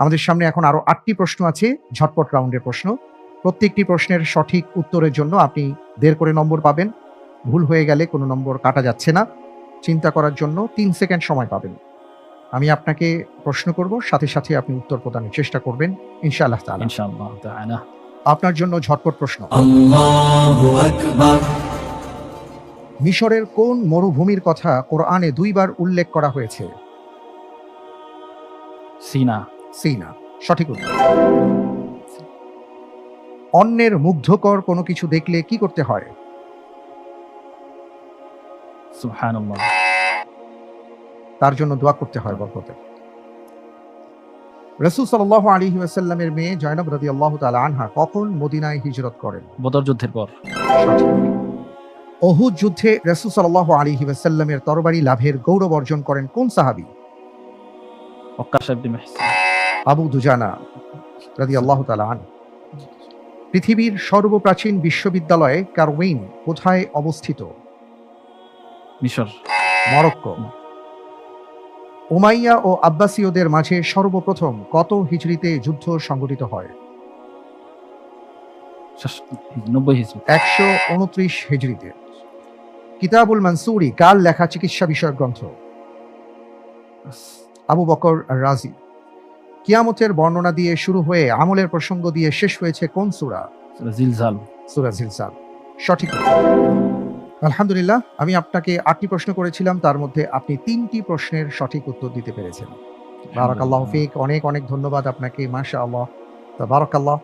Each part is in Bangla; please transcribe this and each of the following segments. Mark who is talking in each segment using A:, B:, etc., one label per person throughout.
A: আমাদের সামনে এখন আরও আটটি প্রশ্ন আছে ঝটপট রাউন্ডের প্রশ্ন। প্রত্যেকটি প্রশ্নের সঠিক উত্তরের জন্য আপনি দের করে নম্বর পাবেন। ভুল হয়ে গেলে কোনো নম্বর কাটা যাচ্ছে না। চিন্তা করার জন্য তিন সেকেন্ড সময় পাবেন। আমি আপনাকে প্রশ্ন করব সাথে সাথে আপনি উত্তর প্রদানের চেষ্টা করবেন ইনশাআল্লাহ আপনার জন্য ঝটপট প্রশ্ন। মিশরের কোন মরুভূমির কথা কোরআনে দুইবার উল্লেখ করা হয়েছে?
B: সিনা।
A: সিনা সঠিক উত্তর। অন্যের মুগ্ধকর কোনো কিছু দেখলে কি করতে হয়? তার জন্য দোয়া করতে হয় বরকতে। রসুল সাল্লাহ আলী ওয়াসাল্লামের মেয়ে জয়নব রদি আল্লাহ আনহা কখন মদিনায় হিজরত করেন?
B: বদর যুদ্ধের পর।
A: অহুদ যুদ্ধে রসুল সাল্লাহ আলী ওয়াসাল্লামের তরবারি লাভের গৌরব অর্জন করেন কোন সাহাবি? আবু দুজানা রাদি আল্লাহ তালা আন পৃথিবীর সর্বপ্রাচীন বিশ্ববিদ্যালয়ে কারওয়েইন কোথায় অবস্থিত?
B: মিশর।
A: মরক্কো। উমাইয়া ও আব্বাসীয়দের মাঝে সর্বপ্রথম কত হিজরিতে যুদ্ধ সংঘটিত হয়? একশো উনত্রিশ হিজরিতে কিতাবুল মানসুরি কাল লেখা চিকিৎসা বিষয়ক গ্রন্থ? আবু বকর রাজি। কিয়ামতের বর্ণনা দিয়ে শুরু হয়ে আমলের প্রসঙ্গ দিয়ে শেষ হয়েছে কোন সূরা?
B: জিলজাল।
A: সুরা জিলসাল সঠিক। আলহামদুলিল্লাহ আমি আপনাকে আটটি প্রশ্ন করেছিলাম তার মধ্যে আপনি তিনটি প্রশ্নের সঠিক উত্তর দিতে পেরেছেন। বারাকাল্লাহ ফিক অনেক অনেক ধন্যবাদ আপনাকে মাশা আল্লাহ বারাকাল্লাহ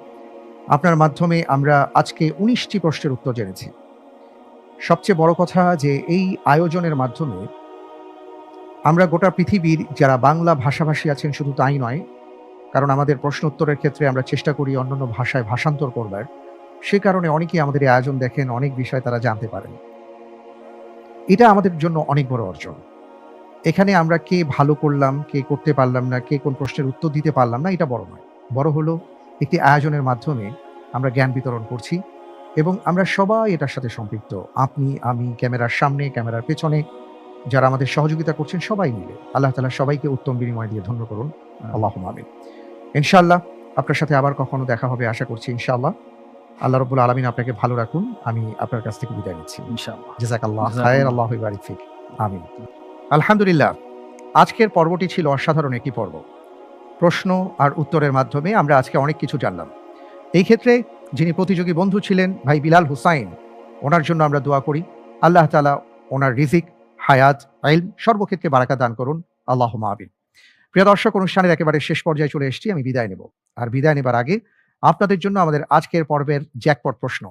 A: আপনার মাধ্যমে আমরা আজকে উনিশটি প্রশ্নের উত্তর জেনেছি। সবচেয়ে বড় কথা যে এই আয়োজনের মাধ্যমে আমরা গোটা পৃথিবীর যারা বাংলা ভাষাভাষী আছেন শুধু তাই নয় কারণ আমাদের প্রশ্ন উত্তরের ক্ষেত্রে আমরা চেষ্টা করি অন্যান্য ভাষায় ভাষান্তর করবার। সে কারণে অনেকেই আমাদের এই আয়োজন দেখেন, অনেক বিষয় তারা জানতে পারেন। এটা আমাদের জন্য অনেক বড় অর্জন। এখানে আমরা কে ভালো করলাম, কে করতে পারলাম না, কে কোন প্রশ্নের উত্তর দিতে পারলাম না, এটা বড় নয়। বড় হলো একটি আয়োজনের মাধ্যমে আমরা জ্ঞান বিতরণ করছি এবং আমরা সবাই এটার সাথে সম্পৃক্ত। আপনি, আমি, ক্যামেরার সামনে, ক্যামেরার পেছনে, যারা আমাদের সহযোগিতা করছেন সবাই মিলে। আল্লাহ তালা সবাইকে উত্তম বিনিময় দিয়ে ধন্য করুন। আল্লাহ আমিন। ইনশাআল্লাহ আপনার সাথে আবার কখনো দেখা হবে আশা করছি ইনশাআল্লাহ। আল্লাহ রবুল আলমিন আপনাকে ভালো রাখুন আমি আপনার কাছ থেকে বিদায় নিচ্ছি। খায়ের আল্লাহ বারিক আমিন। আলহামদুলিল্লাহ আজকের পর্বটি ছিল অসাধারণ একটি পর্ব। প্রশ্ন আর উত্তরের মাধ্যমে আমরা আজকে অনেক কিছু জানলাম। এই ক্ষেত্রে যিনি প্রতিযোগী বন্ধু ছিলেন ভাই বিলাল হুসাইন ওনার জন্য আমরা দোয়া করি। আল্লাহ তালা ওনার রিজিক হায়াত আইল সর্বক্ষেত্রে বারাকা দান করুন। আল্লাহ মাবিন প্রিয় দর্শক, অনুষ্ঠানের একেবারে শেষ পর্যায়ে চলে এসেছি, আমি বিদায় নেব। আর বিদায় নেবার আগে আপনাদের জন্য আমাদের আজকের পর্বের জ্যাকপট প্রশ্ন।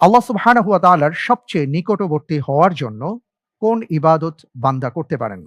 A: আল্লাহ সুবহানাহু ওয়া সবচেয়ে নিকটবর্তী হওয়ার জন্য কোন ইবাদত বান্দা করতে পারেন?